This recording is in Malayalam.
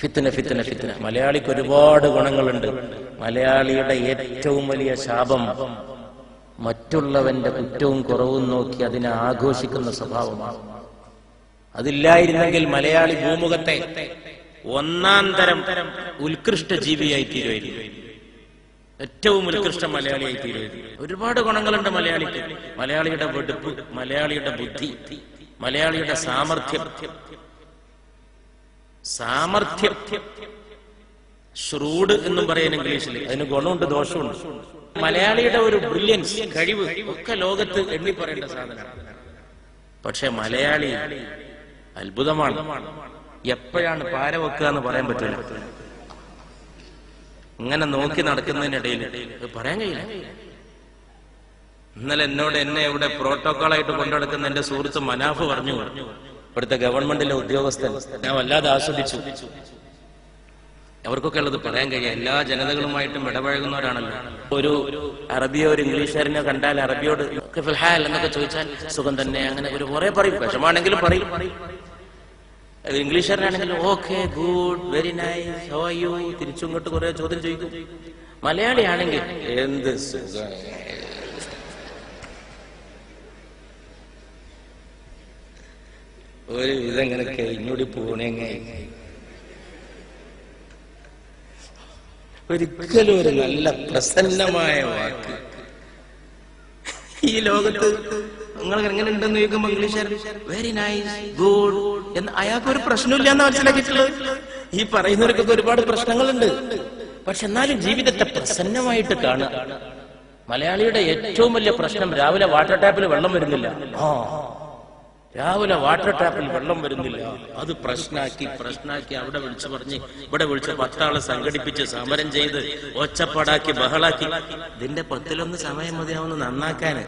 ഫിത്തന ഫിത്തന ഫിത്തന മലയാളിക്ക് ഒരുപാട് ഗുണങ്ങളുണ്ട്. മലയാളിയുടെ ഏറ്റവും വലിയ ശാപം മറ്റുള്ളവന്റെ കുറ്റവും കുറവും നോക്കി അതിനെ ആഘോഷിക്കുന്ന സ്വഭാവമാണ്. അതില്ലായിരുന്നെങ്കിൽ മലയാളി ഭൂമുഖത്തെ ഒന്നാം തരം ഉത്കൃഷ്ട ജീവിയായി തീരുമായിരുന്നു. ഏറ്റവും ഉത്കൃഷ്ട മലയാളിയായി തീരുമായിരുന്നു. ഒരുപാട് ഗുണങ്ങളുണ്ട് മലയാളിക്ക്. മലയാളിയുടെ വെടുപ്പ് മലയാളിയുടെ ബുദ്ധി മലയാളിയുടെ സാമർഥ്യം സാമർഥ്യം. ഷ്രൂഡ് എന്നും പറയാൻ ഇംഗ്ലീഷിൽ അതിന് ഗുണമുണ്ട് ദോഷമുണ്ട്. മലയാളിയുടെ ഒരു ബ്രില്യൻസ് കഴിവ് ഒക്കെ ലോകത്ത് എണ്ണി പറയേണ്ട സാധനമാണ്. പക്ഷെ മലയാളി അത്ഭുതമാണ്. എപ്പോഴാണ് പാര വെക്കുക എന്ന് പറയാൻ പറ്റില്ല. ഇങ്ങനെ നോക്കി നടക്കുന്നതിനിടയിൽ പറയാൻ കഴിയില്ല. ഇന്നലെ എന്നോട് എന്നെ ഇവിടെ പ്രോട്ടോകോളായിട്ട് കൊണ്ടുനടക്കുന്ന എന്റെ സുഹൃത്ത് മനാഫ് പറഞ്ഞു. ഇവിടുത്തെ ഗവൺമെന്റിലെ ഉദ്യോഗസ്ഥൻ ഞാൻ വല്ലാതെ ആസ്വദിച്ചു. അവർക്കൊക്കെ ഉള്ളത് പറയാൻ കഴിയും. എല്ലാ ജനതകളുമായിട്ടും ഇടപഴകുന്നവരാണല്ലോ. ഒരു അറബിയോ ഒരു ഇംഗ്ലീഷുകാരനെ കണ്ടാൽ അറബിയോട് എന്നൊക്കെ ചോദിച്ചാൽ സുഖം തന്നെ അങ്ങനെ ഒരു കുറെ പറയും. വിഷമാണെങ്കിലും പറയും. ഇംഗ്ലീഷുകാരനാണെങ്കിലും okay good very nice how you? തിരിച്ചിങ്ങോട്ട് കുറെ ചോദ്യം ചോദിക്കും. മലയാളിയാണെങ്കിൽ എന്ത് സുഖം? ഒരു വിധം ഇങ്ങനെ കഴിഞ്ഞൂടി പോണേങ്ങ ഒരിക്കലും ഒരു നല്ല പ്രസന്നമായ വാക്ക്. ഈ ലോകത്ത് നിങ്ങൾ എങ്ങനെ ഉണ്ടെന്ന് ചോദിക്കുമ്പോ ഇംഗ്ലീഷ് വെരി നൈസ് ഗുഡ് എന്ന് അയാൾക്ക് ഒരു പ്രശ്നമില്ല എന്ന് മനസ്സിലാക്കിയിട്ടുള്ളത്. ഈ പറയുന്നവർക്കൊക്കെ ഒരുപാട് പ്രശ്നങ്ങളുണ്ട്. പക്ഷെ എന്നാലും ജീവിതത്തെ പ്രസന്നമായിട്ട് കാണുക. മലയാളിയുടെ ഏറ്റവും വലിയ പ്രശ്നം രാവിലെ വാട്ടർ ടാപ്പിൽ വെള്ളം വരുന്നില്ല. ആ. രാവിലെ വാട്ടർ ടാപ്പിൽ വെള്ളം വരുന്നില്ല. അത് പ്രശ്നാക്കി പ്രശ്നാക്കി അവിടെ വിളിച്ചു പറഞ്ഞ് ഇവിടെ വിളിച്ച് പത്താളെ സംഘടിപ്പിച്ച് സമരം ചെയ്ത് ഒച്ചപ്പാടാക്കി ബഹളാക്കി. ഇതിന്റെ പത്തിലൊന്ന് സമയം മതിയാവുന്ന നന്നാക്കാന്.